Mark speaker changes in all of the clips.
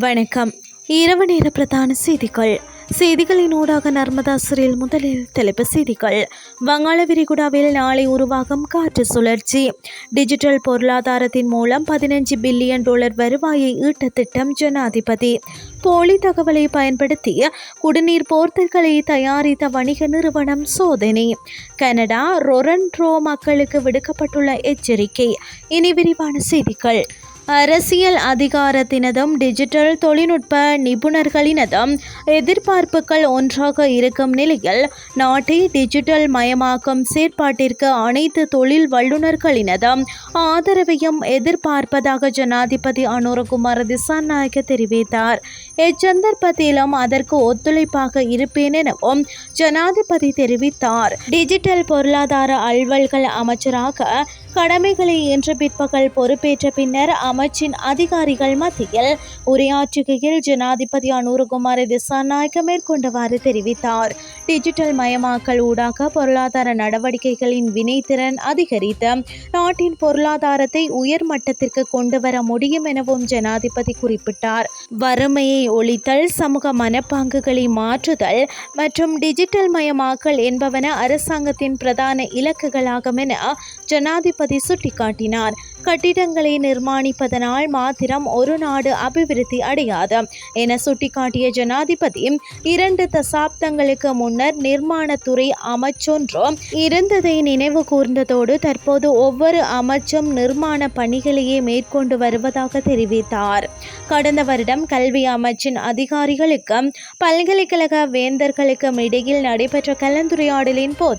Speaker 1: வணக்கம். இரவு நேர பிரதான செய்திகள். செய்திகளின் ஊடாக நர்மதா சிறில் முதலில் தலைப்பு செய்திகள். வங்காள விரிகுடாவில் நாளை உருவாகும் காற்று சுழற்சி. டிஜிட்டல் பொருளாதாரத்தின் மூலம் பதினஞ்சு பில்லியன் டாலர் வருவாயை ஈட்ட திட்டம் ஜனாதிபதி. போலி தகவலை பயன்படுத்தி குடிநீர் போர்த்தல்களை தயாரித்த வணிக நிறுவனம் சோதனை. கனடா ரொரன்ட்ரோ மக்களுக்கு விடுக்கப்பட்டுள்ள எச்சரிக்கை. இனி விரிவான செய்திகள். அரசியல் அதிகாரத்தினதும் டிஜிட்டல் தொழில்நுட்ப நிபுணர்களினதும் எதிர்பார்ப்புகள் ஒன்றாக இருக்கும் நிலையில் நாட்டை டிஜிட்டல் மயமாக்கும் செயற்பாட்டிற்கு அனைத்து தொழில் வல்லுநர்களினதும் ஆதரவையும் எதிர்பார்ப்பதாக ஜனாதிபதி அனுரகுமார் திசாநாயக்க தெரிவித்தார். இச்சந்தர்ப்பத்திலும் அதற்கு ஒத்துழைப்பாக இருப்பேன் எனவும் ஜனாதிபதி தெரிவித்தார். டிஜிட்டல் பொருளாதார அலுவல்கள் அமைச்சராக கடமைகளை இன்று பிற்பகல் பொறுப்பேற்ற பின்னர் அமைச்சின் அதிகாரிகள் மத்தியில் உரையாற்றுகையில் ஜனாதிபதி அனுரகுமார திசாநாயக்க மேற்கொண்டவாறு தெரிவித்தார். டிஜிட்டல் மயமாக்கல் ஊடாக பொருளாதார நடவடிக்கைகளின் வினைத்திறன் அதிகரித்து நாட்டின் பொருளாதாரத்தை உயர் மட்டத்திற்கு கொண்டு வர முடியும் எனவும் ஜனாதிபதி குறிப்பிட்டார். வறுமையை ஒழித்தல் சமூக மனப்பாங்குகளை மாற்றுதல் மற்றும் டிஜிட்டல் மயமாக்கல் என்பவன அரசாங்கத்தின் பிரதான இலக்குகளாகும் என ஜனாதிபதி சுட்டிக்காட்டினார். கட்டிடங்களை நிர்மாணிப்பதனால் மாத்திரம் ஒரு நாடு அபிவிருத்தி அடையாது என சுட்டிக்காட்டிய ஜனாதிபதி இரண்டு தசாப்தங்களுக்கு முன்னர் நிர்மாணத்துறை அமைச்சொன்றும் இருந்ததை நினைவு கூர்ந்ததோடு தற்போது ஒவ்வொரு அமைச்சும் நிர்மாண பணிகளையே மேற்கொண்டு வருவதாக தெரிவித்தார். கடந்த வருடம் கல்வி அமைச்சின் அதிகாரிகளுக்கும் பல்கலைக்கழக வேந்தர்களுக்கும் இடையில் நடைபெற்ற கலந்துரையாடலின் போது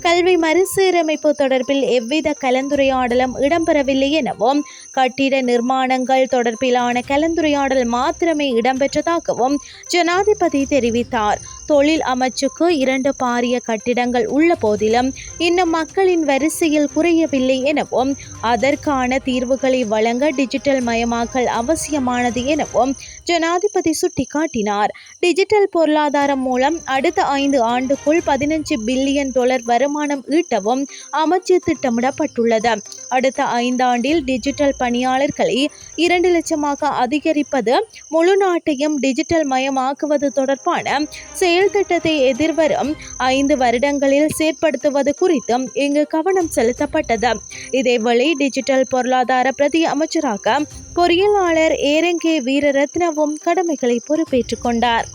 Speaker 1: கல்வி மறுசீரமைப்பு தொடர்பில் எவ்வித கலந்துரையாடலும் இடம்பெறவில்லை எனவும் கட்டிட நிர்மாணங்கள் தொடர்பிலான கலந்துரையாடல் மாத்திரமே இடம்பெற்றதாகவும் ஜனாதிபதி தெரிவித்தார். தொழில் அமைச்சுக்கு இரண்டு பாரிய கட்டிடங்கள் உள்ள போதிலும் இன்னும் மக்களின் வரிசையில் குறையவில்லை எனவும் அதற்கான தீர்வுகளை வழங்க டிஜிட்டல் மயமாக்கல் அவசியமானது எனவும் ஜனாதிபதி சுட்டிக்காட்டினார். டிஜிட்டல் பொருளாதாரம் மூலம் அடுத்த ஐந்து ஆண்டுக்குள் பதினஞ்சு பில்லியன் டாலர் வருமானம் ஈட்டவும் அமைச்சு திட்டமிடப்பட்டுள்ளது. அடுத்த ஐந்தாண்டில் டிஜிட்டல் பணியாளர்களை இரண்டு லட்சமாக அதிகரிப்பது முழு நாட்டையும் டிஜிட்டல் மயமாக்குவது தொடர்பான செயல் திட்டத்தை எதிர்வரும் ஐந்து வருடங்களில் செயற்படுத்துவது குறித்தும் இங்கு கவனம் செலுத்தப்பட்டது. இதேவேளை டிஜிட்டல் பொருளாதார பிரதி அமைச்சராக பொறியியலாளர் ஏரங்கே வீரரத்னவும் கடமைகளை பொறுப்பேற்றுக் கொண்டார்.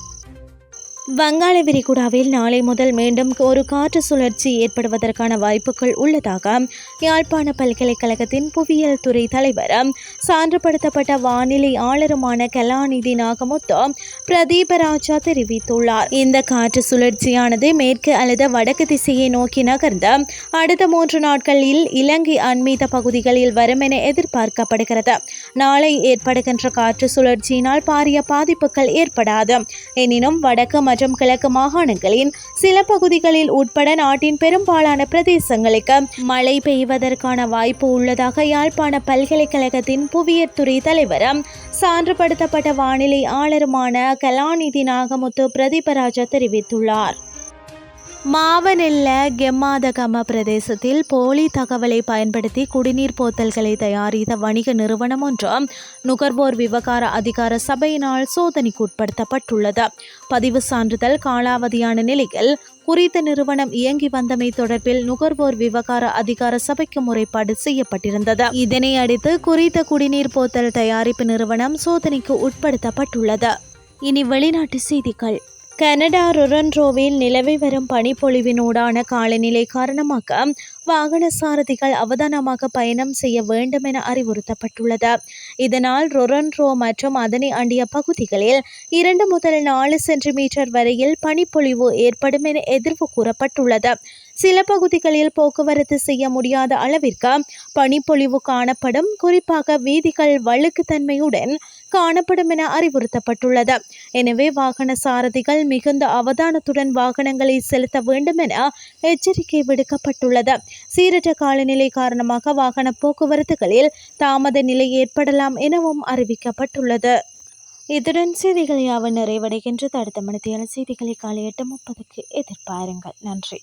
Speaker 1: வங்காள விரிகுடாவில் நாளை முதல் மீண்டும் ஒரு காற்று சுழற்சி ஏற்படுவதற்கான வாய்ப்புகள் உள்ளதாக யாழ்ப்பாண பல்கலைக்கழகத்தின் புவியியல் துறை தலைவர் சான்றுபடுத்தப்பட்ட வானிலை ஆளருமான கலாநிதி நாகமுத்து பிரதீபராஜா தெரிவித்துள்ளார். இந்த காற்று சுழற்சியானது மேற்கு அல்லது வடக்கு திசையை நோக்கி நகர்ந்த அடுத்த மூன்று நாட்களில் இலங்கை அண்மீத பகுதிகளில் வரும் என எதிர்பார்க்கப்படுகிறது. நாளை ஏற்படுகின்ற காற்று சுழற்சியினால் பாரிய பாதிப்புகள் ஏற்படாது. எனினும் வடக்கு மற்றும் கிழக்கு மாகாணங்களின் சில பகுதிகளில் உட்பட நாட்டின் பெரும்பாலான பிரதேசங்களுக்கு மழை பெய்வதற்கான வாய்ப்பு உள்ளதாக யாழ்ப்பாண பல்கலைக்கழகத்தின் புவியியற் துறை தலைவரும் சான்றுபடுத்தப்பட்ட வானிலை ஆளருமான கலாநிதி நாகமுத்து பிரதீபராஜா தெரிவித்துள்ளார். மாவனெல்ல கெம்மாதகம பிரதேசத்தில் போலி தகவலை பயன்படுத்தி குடிநீர் போத்தல்களை தயாரித்த வணிக நிறுவனம் ஒன்றும் நுகர்வோர் விவகார அதிகார சபையினால் சோதனைக்கு உட்படுத்தப்பட்டுள்ளது. பதிவு சான்றிதழ் காலாவதியான நிலையில் குறித்த நிறுவனம் இயங்கி வந்தமை தொடர்பில் நுகர்வோர் விவகார அதிகார சபைக்கு முறைப்பாடு செய்யப்பட்டிருந்தது. இதனை அடுத்து குறித்த குடிநீர் போத்தல் தயாரிப்பு நிறுவனம் சோதனைக்கு உட்படுத்தப்பட்டுள்ளது. இனி வெளிநாட்டு செய்திகள். கனடா ரொரன்ரோவில் நிலவி வரும் பனிப்பொழிவினூடான காலநிலை காரணமாக வாகன சாரதிகள் அவதானமாக பயணம் செய்ய வேண்டும் என அறிவுறுத்தப்பட்டுள்ளது. இதனால் ரொரன்ரோ மற்றும் அதனை அண்டிய பகுதிகளில் இரண்டு முதல் நாலு சென்டிமீட்டர் வரையில் பனிப்பொழிவு ஏற்படும் என எதிர்வு கூறப்பட்டுள்ளது. சில பகுதிகளில் போக்குவரத்து செய்ய முடியாத அளவிற்கு பனிப்பொழிவு காணப்படும். குறிப்பாக வீதிகள் வழுக்குத்தன்மையுடன் காணப்படும் என அறிவுறுத்தப்பட்டுள்ளது. எனவே வாகன சாரதிகள் மிகுந்த அவதானத்துடன் வாகனங்களை செலுத்த வேண்டும் என எச்சரிக்கை விடுக்கப்பட்டுள்ளது. சீரற்ற காலநிலை காரணமாக வாகன போக்குவரத்துகளில் தாமத நிலை ஏற்படலாம் எனவும் அறிவிக்கப்பட்டுள்ளது. இதுடன் செய்திகள் யாவும் நிறைவடைகின்றது. அடுத்த மணித்தியான செய்திகளை காலை எட்டு முப்பதுக்கு எதிர்பாருங்கள். நன்றி.